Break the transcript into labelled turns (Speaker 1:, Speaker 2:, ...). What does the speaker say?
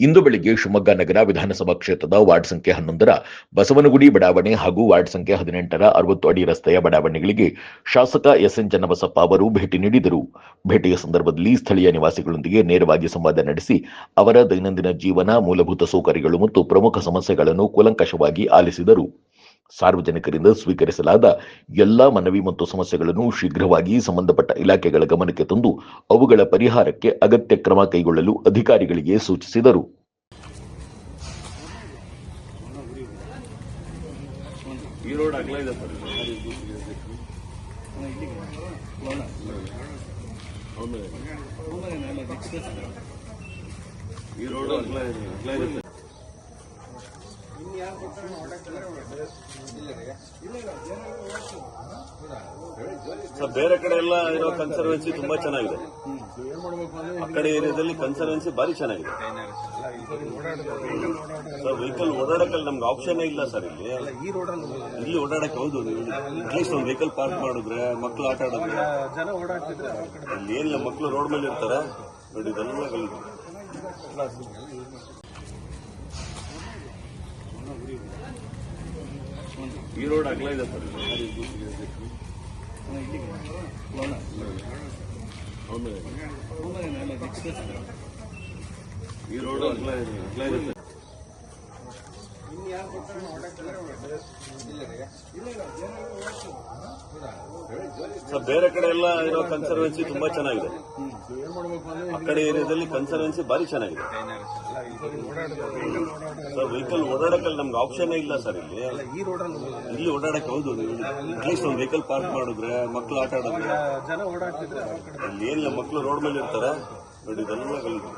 Speaker 1: ಇಂದು ಬೆಳಿಗ್ಗೆ ಶಿವಮೊಗ್ಗ ನಗರ ವಿಧಾನಸಭಾ ಕ್ಷೇತ್ರದ ವಾರ್ಡ್ ಸಂಖ್ಯೆ ಹನ್ನೊಂದರ ಬಸವನಗುಡಿ ಬಡಾವಣೆ ಹಾಗೂ ವಾರ್ಡ್ ಸಂಖ್ಯೆ ಹದಿನೆಂಟರ ಅರವತ್ತು ಅಡಿ ರಸ್ತೆಯ ಬಡಾವಣೆಗಳಿಗೆ ಶಾಸಕ ಎಸ್ಎನ್ ಚನ್ನಬಸಪ್ಪ ಅವರು ಭೇಟಿ ನೀಡಿದರು. ಭೇಟಿಯ ಸಂದರ್ಭದಲ್ಲಿ ಸ್ಥಳೀಯ ನಿವಾಸಿಗಳೊಂದಿಗೆ ನೇರವಾಗಿ ಸಂವಾದ ನಡೆಸಿ ಅವರ ದೈನಂದಿನ ಜೀವನ ಮೂಲಭೂತ ಸೌಕರ್ಯಗಳು ಮತ್ತು ಪ್ರಮುಖ ಸಮಸ್ಯೆಗಳನ್ನು ಕೂಲಂಕಷವಾಗಿ ಆಲಿಸಿದರು. ಸಾರ್ವಜನಿಕರಿಂದ ಸ್ವೀಕರಿಸಲಾದ ಎಲ್ಲಾ ಮನವಿ ಮತ್ತು ಸಮಸ್ಯೆಗಳನ್ನು ಶೀಘ್ರವಾಗಿ ಸಂಬಂಧಪಟ್ಟ ಇಲಾಖೆಗಳ ಗಮನಕ್ಕೆ ತಂದು ಅವುಗಳ ಪರಿಹಾರಕ್ಕೆ ಅಗತ್ಯ ಕ್ರಮ ಕೈಗೊಳ್ಳಲು ಅಧಿಕಾರಿಗಳಿಗೆ ಸೂಚಿಸಿದರು.
Speaker 2: ಈ ರೋಡ್ ಸರ್, ಬೇರೆ ಕಡೆ ಎಲ್ಲ ಇರೋ ಕನ್ಸರ್ವೆನ್ಸಿ ತುಂಬಾ ಚೆನ್ನಾಗಿದೆ. ಆ ಕಡೆ ಏರಿಯಾದಲ್ಲಿ ಕನ್ಸರ್ವೆನ್ಸಿ ಭಾರಿ ಚೆನ್ನಾಗಿದೆ. ಸರ್ ವೆಹಿಕಲ್ ಓಡಾಡಕ್ಕೆ ನಮ್ಗೆ ಆಪ್ಷನ್ ಇಲ್ಲ ಸರ್ ಇಲ್ಲಿ. ಇಲ್ಲಿ ಓಡಾಡಕ್ಕೆ ಹೌದು ಅಟ್ಲೀಸ್ಟ್ ಒಂದು ವೆಹಿಕಲ್ ಪಾರ್ಕ್ ಮಾಡಿದ್ರೆ, ಮಕ್ಳು ಆಟ ಆಡಿದ್ರೆ. ಇಲ್ಲಿ ಏನಿಲ್ಲ, ಮಕ್ಳು ರೋಡ್ ಮೇಲೆ ಇರ್ತಾರೆ ನೋಡಿ, ಇದೆಲ್ಲ ಈ ರೋಡ್ ಅಗಲ ಇದೆ ಸರ್. ಈ ರೋಡ್ ಅಗಲ ಇದೆ ಅಗಲ ಇದೆ ಸರ್. ಸರ್, ಬೇರೆ ಕಡೆ ಎಲ್ಲ ಇರೋ ಕನ್ಸರ್ವೆನ್ಸಿ ತುಂಬಾ ಚೆನ್ನಾಗಿದೆ. ಆ ಕಡೆ ಏರಿಯಾದಲ್ಲಿ ಕನ್ಸರ್ವೆನ್ಸಿ ಭಾರಿ ಚೆನ್ನಾಗಿದೆ. ಸರ್ ವೆಹಿಕಲ್ ಓಡಾಡಕಲ್ಲಿ ನಮ್ಗೆ ಆಪ್ಷನ್ ಇಲ್ಲ ಸರ್ ಇಲ್ಲಿ. ಇಲ್ಲಿ ಓಡಾಡಕ್ಕೆ ಹೌದು ಅಟ್ಲೀಸ್ಟ್ ಒಂದು ವೆಹಿಕಲ್ ಪಾರ್ಕ್ ಮಾಡಿದ್ರೆ ಮಕ್ಕಳು ಆಟ ಆಡಿದ್ರೆ ಇಲ್ಲಿ ಏನಿಲ್ಲ, ಮಕ್ಳು ರೋಡ್ ಮೇಲೆ ಇರ್ತಾರೆ ನೋಡಿ ಗಲೀಜು